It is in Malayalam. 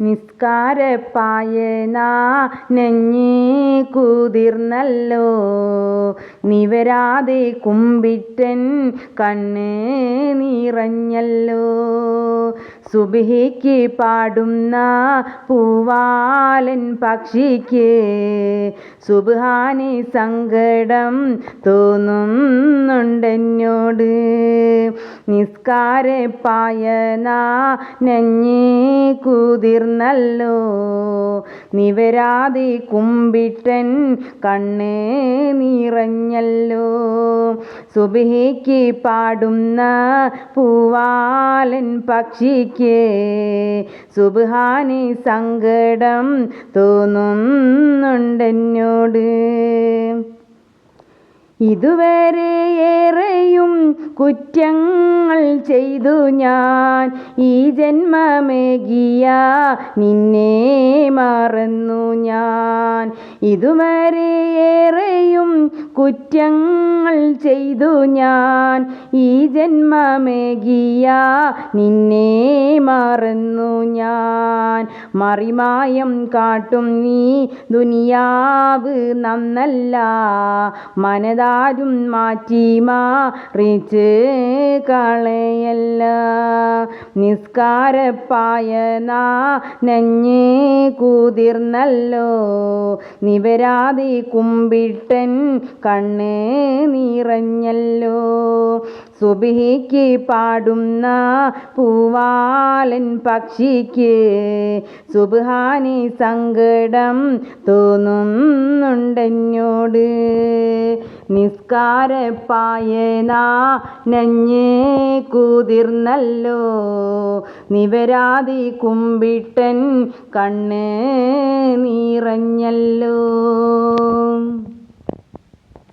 നിസ്കാരപ്പായന നെഞ്ഞ് കുതിർന്നല്ലോ. നിവരാതെ കുമ്പിറ്റൻ കണ്ണ് നിറഞ്ഞല്ലോ. സുബിഹിക്ക് പാടുന്ന പൂവാലൻ പക്ഷിക്ക് സുബാനി സങ്കടം തോന്നുന്നുണ്ടെന്നോട് നിസ്കാരപ്പായന നെഞ്ഞി കുതിർന്നല്ലോ. നിവരാതെ കുമ്പിട്ടൻ കണ്ണ് നിറഞ്ഞല്ലോ. സുബഹിക്ക് പാടുന്ന പൂവാലൻ പക്ഷിക്ക് സുബാനി സങ്കടം തോന്നുന്നുണ്ടെന്നോട്. ഇതുവരെ ഏറെയും കുറ്റങ്ങൾ ചെയ്തു ഞാൻ. ഈ ജന്മമേകിയ നിന്നെ മറന്നു ഞാൻ. ഇതുവരെ ഏറെയും കുറ്റങ്ങൾ ചെയ്തു ഞാൻ. ഈ ജന്മമേകിയ നിന്നെ മറന്നു ഞാൻ. മറിമായം കാട്ടും നീ ദുനിയാവ് നന്നല്ല. മനതാരും മാറ്റി മാറിച്ച് കളയല്ല. നിസ്കാരപ്പായ നഞ്ഞ് കുതിർന്നല്ലോ. നിവരാതെ കുമ്പിട്ടൻ കണ്ണ് നിറഞ്ഞല്ലോ. സുബിഹിക്ക് പാടുന്ന പൂവാലൻ പക്ഷിക്ക് സുബാനി സങ്കടം തോന്നുന്നുണ്ടെന്നോട്. നിസ്കാരപ്പായന നഞ്ഞേ കുതിർന്നല്ലോ. നിവരാതി കുമ്പിട്ടൻ കണ്ണ് നിറഞ്ഞല്ലോ.